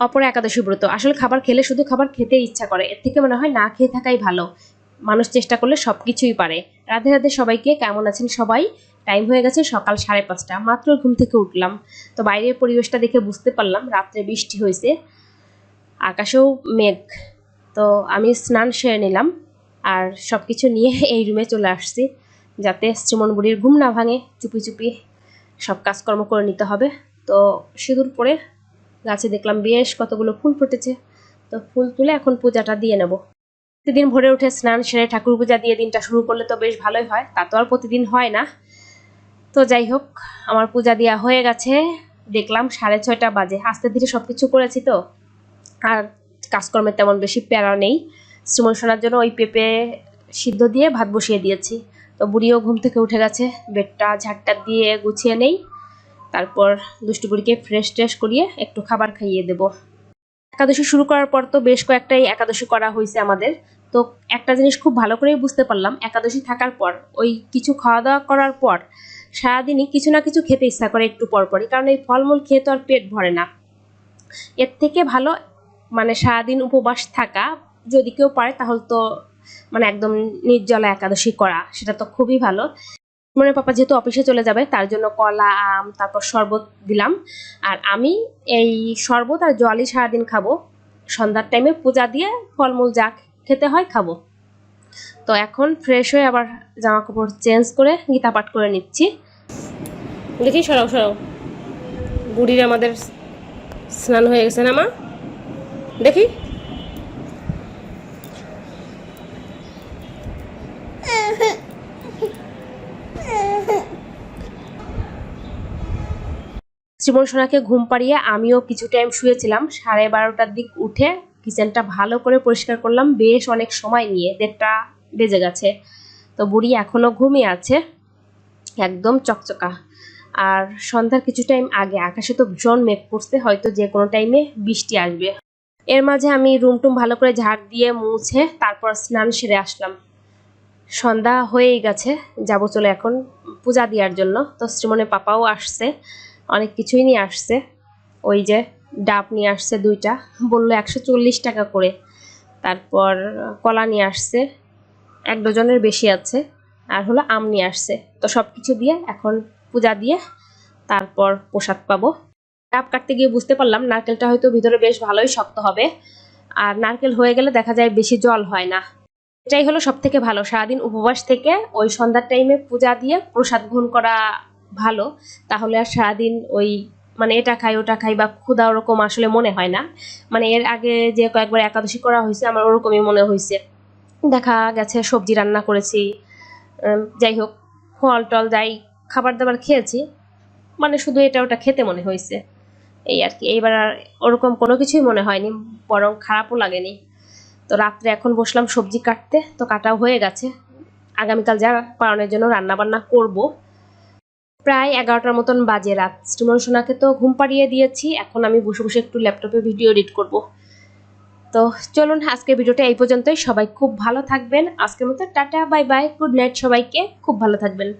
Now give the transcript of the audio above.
অপর একাদশী ব্রত। আসলে খাবার খেলে শুধু খাবার খেতে ইচ্ছা করে। এর থেকে মনে হয় না খেয়ে থাকাই ভালো। মানুষ চেষ্টা করলে সব কিছুই পারে। রাধে রাধে সবাইকে, কেমন আছেন সবাই? টাইম হয়ে গেছে সকাল সাড়ে পাঁচটা। মাত্র ঘুম থেকে উঠলাম। তো বাইরের পরিবেশটা দেখে বুঝতে পারলাম রাত্রে বৃষ্টি হয়েছে। আকাশেও মেঘ। তো আমি স্নান সেরে নিলাম। আর সব কিছু নিয়ে এই রুমে চলে আসছি। যাতে শ্রীমন বুড়ির ঘুম না ভাঙে। চুপি চুপি সব কাজকর্ম করে নিতে হবে। তো সিঁদুর পরে গাছে দেখলাম বেশ কতগুলো ফুল ফুটেছে। তো ফুল তুলে এখন পূজাটা দিয়ে নেব। প্রতিদিন ভোরে উঠে স্নান সেরে ঠাকুর পূজা দিয়ে দিনটা শুরু করলে তো বেশ ভালোই হয়, তা তো আর প্রতিদিন হয় না। তো যাই হোক, আমার পূজা দেওয়া হয়ে গেছে। দেখলাম সাড়ে ছয়টা বাজে। আস্তে ধীরে সব কিছু করেছি তো। আর কাজকর্মের তেমন বেশি প্যারা নেই। শ্রীমন শোনার জন্য ওই পেঁপে সিদ্ধ দিয়ে ভাত বসিয়ে দিয়েছি। তো বুড়িও ঘুম থেকে উঠে গেছে। বেডটা ঝাড়টা দিয়ে গুছিয়ে নেই। তারপর দুষ্টু বুড়িকে ফ্রেশ ট্রেশ করিয়ে একটু খাবার খাইয়ে দেব। একাদশী শুরু করার পর তো বেশ কয়েকটাই একাদশী করা হয়েছে আমাদের। তো একটা জিনিস খুব ভালো করেই বুঝতে পারলাম, একাদশী থাকার পর ওই কিছু খাওয়া দাওয়া করার পর সারাদিনই কিছু না কিছু খেতে ইচ্ছা করে একটু পরপরই কারণ এই ফলমূল খেয়ে তো আর পেট ভরে না। এর থেকে ভালো মানে সারাদিন উপবাস থাকা, যদি কেউ পারে তাহলে তো মানে একদম নির্জলা একাদশী করা, সেটা তো খুবই ভালো। মনে পাপা যেহেতু অফিসে চলে যাবে, তার জন্য কলা, আম, তারপর শরবত দিলাম। আর আমি এই শরবত আর জলই সারাদিন খাব। সন্ধ্যার টাইমে পূজা দিয়ে ফলমূল যা খেতে হয় খাব। তো এখন ফ্রেশ হয়ে আবার জামা কাপড় চেঞ্জ করে গীতা পাঠ করে নিচ্ছি। দেখি, সরাও সরাও। বুড়ির আমাদের স্নান হয়ে গেছে না, মা? দেখি। শ্রীমন সোনাকে ঘুম পাড়িয়ে আমিও কিছু টাইম শুয়েছিলাম। সাড়ে বারোটার দিক উঠে কিচেনটা ভালো করে পরিষ্কার করলাম। বেশ অনেক সময় নিয়ে দেড়টা বেজে গেছে। তো বুড়ি এখনও ঘুমিয়ে আছে। একদম চকচকা। আর সন্ধ্যার কিছু টাইম আগে আকাশে তো ভীষণ মেঘ পড়ছে হয়তো যে কোনো টাইমে বৃষ্টি আসবে। এর মাঝে আমি রুম টুম ভালো করে ঝাড় দিয়ে মুছে তারপর স্নান সেরে আসলাম। সন্ধ্যা হয়েই গেছে, যাব চলে এখন পূজা দেওয়ার জন্য। তো শ্রীমনের পাপাও আসছে। অনেক কিছুই নিয়ে আসছে। ওই যে ডাব নিয়ে আসছে দুইটা, বলল একশো চল্লিশ টাকা করে। তারপর কলা নিয়ে আসছে, এক ডজনের বেশি আছে। আর হলো আম নিয়ে আসছে। তো সব কিছু দিয়ে এখন পূজা দিয়ে তারপর প্রসাদ পাবো। ডাব কাটতে গিয়ে বুঝতে পারলাম, নারকেলটা হয়তো ভিতরে বেশ ভালোই শক্ত হবে। আর নারকেল হয়ে গেলে দেখা যায় বেশি জল হয় না। এটাই হলো সব থেকে ভালো। সারাদিন উপবাস থেকে ওই সন্ধ্যার টাইমে পূজা দিয়ে প্রসাদ গ্রহণ করা ভালো, তাহলে আর সারাদিন ওই মানে এটা খাই, ওটা খাই বা ক্ষুধা ওরকম আসলে মনে হয় না। মানে এর আগে যে কয়েকবার একাদশী করা হয়েছে, আমার ওরকমই মনে হয়েছে। দেখা গেছে, সবজি রান্না করেছি যাই হোক, ফল টল যাই খাবার দাবার খেয়েছি। মানে শুধু এটা ওটা খেতে মনে হয়েছে। এই আর কি, এইবার আর ওরকম কোনো কিছুই মনে হয়নি, বরং খারাপও লাগেনি। তো রাত্রে এখন বসলাম সবজি কাটতে, তো কাটাও হয়ে গেছে। আগামীকাল যা পালনের জন্য রান্না বান্না করব। প্রায় এগারোটার মতন বাজে রাত। স্টুমন সোনাকে তো ঘুম পাড়িয়ে দিয়েছি, এখন আমি বসে বসে একটু ল্যাপটপে ভিডিও এডিট করব। তো চলুন, আজকের ভিডিওটা এই পর্যন্তই। সবাই খুব ভালো থাকবেন। আজকের মতো tata, bye bye, good night সবাইকে। খুব ভালো থাকবেন।